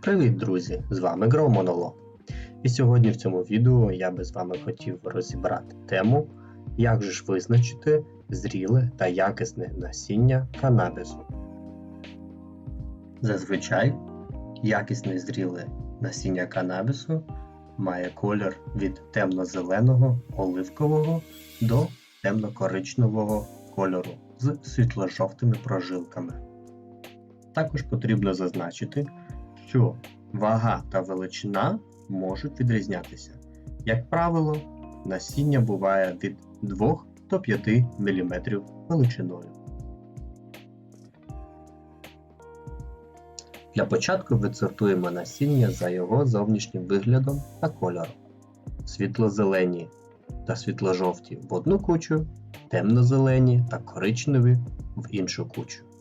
Привіт, друзі! З вами Громонолог. І сьогодні в цьому відео я би з вами хотів розібрати тему, як же ж визначити зріле та якісне насіння канабісу. Зазвичай якісне зріле насіння канабісу має колір від темно-зеленого оливкового до темно-коричневого кольору з світло-жовтими прожилками. Також потрібно зазначити, що вага та величина можуть відрізнятися. Як правило, насіння буває від 2 до 5 мм величиною. Для початку відсортуємо насіння за його зовнішнім виглядом та кольором. Світло-зелені та світло-жовті в одну кучу, темно-зелені та коричневі в іншу кучу.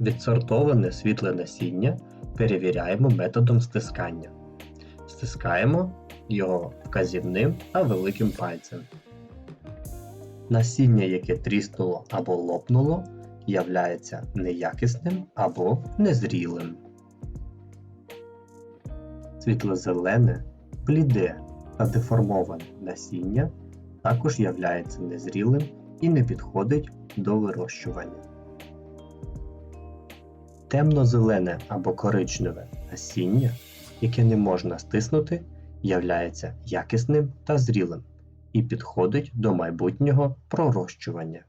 Відсортоване світле насіння перевіряємо методом стискання. Стискаємо його вказівним та великим пальцем. Насіння, яке тріснуло або лопнуло, являється неякісним або незрілим. Світло-зелене, бліде та деформоване насіння також являється незрілим і не підходить до вирощування. Темно-зелене або коричневе насіння, яке не можна стиснути, являється якісним та зрілим і підходить до майбутнього пророщування.